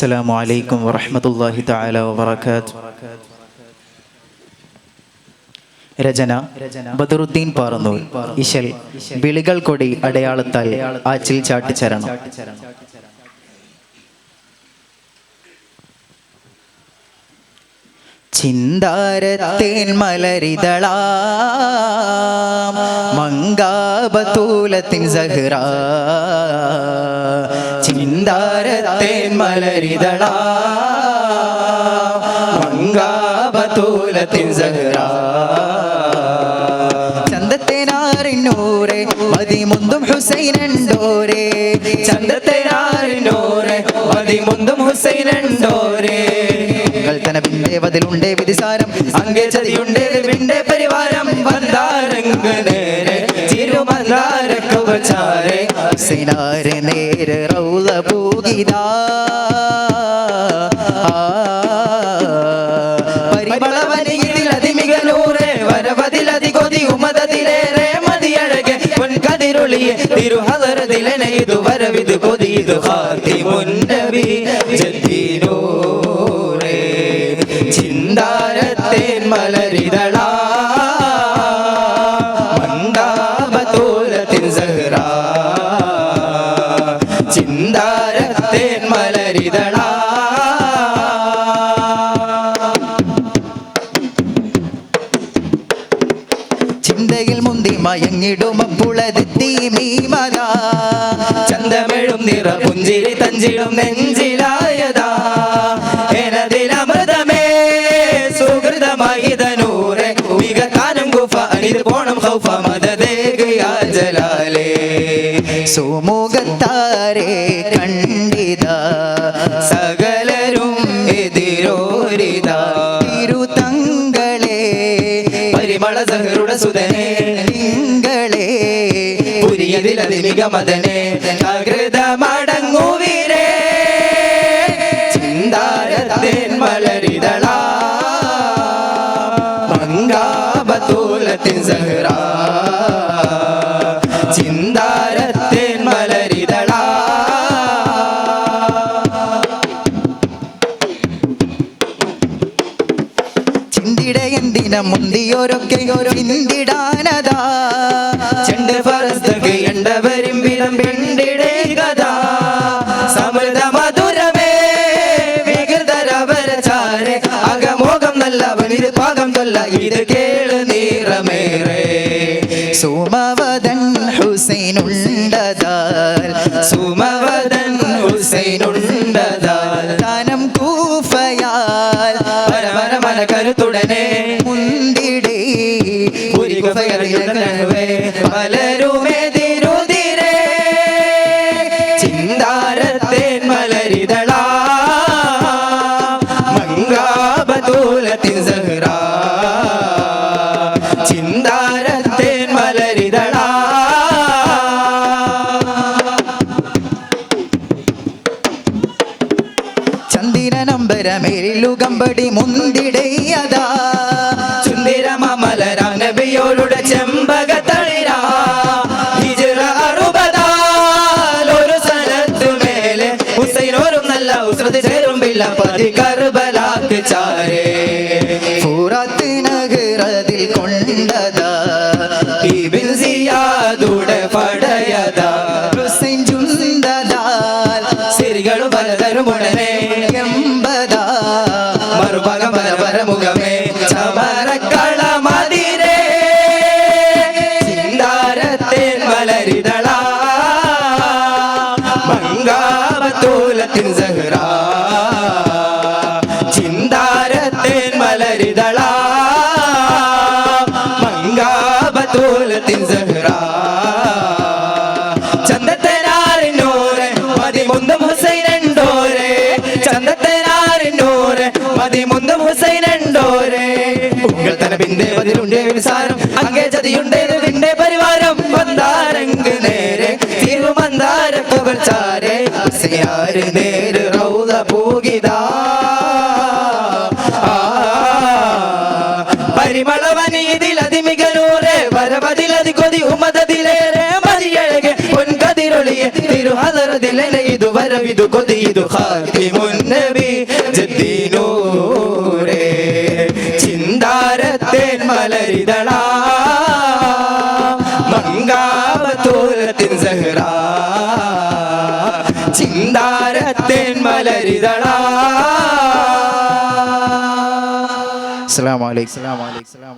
السلام عليكم ورحمة الله تعالى وبركاته രചന ബദറുദ്ദീൻ പാറന്നൂർ ഇശൽ വിളികൾ കൊടി അടയാളത്താൽ ആച്ചിൽ ചാട്ടിച്ചരണം ചിന്താരത്തേൻ മലരിതളാ മങ്കാബത്തൂലത്തിൻ സഹ്റ ചിന്താരത്തേൻ മലരിതളാ മങ്കാബത്തൂലത്തിൻ സഹ്റ. ചന്തത്തേനാറിനൂറെ മതിമുന്തും ഹുസൈനുണ്ടോരെ ചന്തത്തേനാറിനൂറെ മതിമുന്തും ഹുസൈനുണ്ടോരെ ബതിലുണ്ടേ വിധിസാരം? അങ്കേ ചതിയുണ്ടേ വിന്റെ പരിവാരം. വന്താരംഗ് നേരെ തിരുമന്താരക്കുവച്ചാരെ ഹുസൈനാരെ നേരെ റൗല പൂകിതാ പരിമളവനിയിൽ അതിമിക നൂറെ വരവതിലതി മലരിതളാ. മന്ദാബത്തൂലത്തിൻ സഹ്റ. ചിന്താരത്തേൻ മലരിതളാ. ചിന്തയിൽ മുന്തി മയങ്ങിടുമപ്പുളതെത്തി മീമല. ചന്തമെഴും നിറ പുഞ്ചിരി തഞ്ചിടും നെഞ്ചിലായതാ പോണം ഹൗഫ മദദേഗയാ ജലാലേ. സുമുഖത്താരെ കണ്ടിത. സകലരും എതിരോരിത. തിരുതങ്ങളെ പരിമള സഹറുടെ സുതനെ തിങ്കളെ പുരിയതിലതിമിക മദനെ അകൃത മടങ്ങുവിരേ ചിന്താരത്തേൻ മലരിതളാ. മങ്കാബത്തൂലത്തിൻ സഹറ. ചിന്താരത്തിൻ മലരിതള. ചിന്തിട എന്തിന മുന്തിയോരൊക്കെ ചിന്തിടാനതാ. ചെണ്ട് ഫറസ്തക്ക് എണ്ടവരും വിധം പെണ്ടിടേ കഥ. സമൃദ്ധ മധുരമേ വികൃതരവരചാരെ അകമോകം നല്ലവനിത് പാകം കൊല്ല ഇത് നീറമേറെ സുമവദൻ ഹുസൈനുണ്ടതാൽ. സുമവദൻ ഹുസൈനുണ്ടതാൽ. താനം കൂഫയാൽ. പരമരമന കരുത്തുടനെ മുന്തിടേ. ഒരു കുഫയറിയവേ പലരുമെതിരുതിരേ ചന്ദിരനമ്പരമേലുകമ്പടി മുന്തിടയതാ. ചുന്ദിരമലരാം നബിയോരുടെ ചെമ്പക ഹിജറ മേലെ പതി ചാരേ. പടയതാ. ഹുസൈൻ സിരികൾ പലതരും ഉടനെ മറുഭാഗം പല ചന്തത്തനാറിനോരെ പതിമൂന്ന് ഹുസൈനുണ്ടോരെ ഉങ്ങൾ തന പിന്റെ പതിലുണ്ടേ വിസാരം അങ്ങേ ചതിയുണ്ടേ നിന്റെ പരിവാരം. മന്ദാരങ്ക് നേരെ തിരുമന്ദാര കവർച്ചാരെ ഹുസൈനാര് നേര് റൗദ പൂകിതാ പരിമളവനീതിൽ തിരുളിയ തിരുഹദറതിലെ ഇതു വരവിതു കൊതിയിതു നബി ജദ്ദീനൂരേ ചിന്താരത്തേൻ മലരിതളാ മങ്കാവത്തൂരത്തിൻ സഹ്റ. ചിന്താരത്തേൻ മലരിതളാ. അസ്സലാമു അലൈക്കും.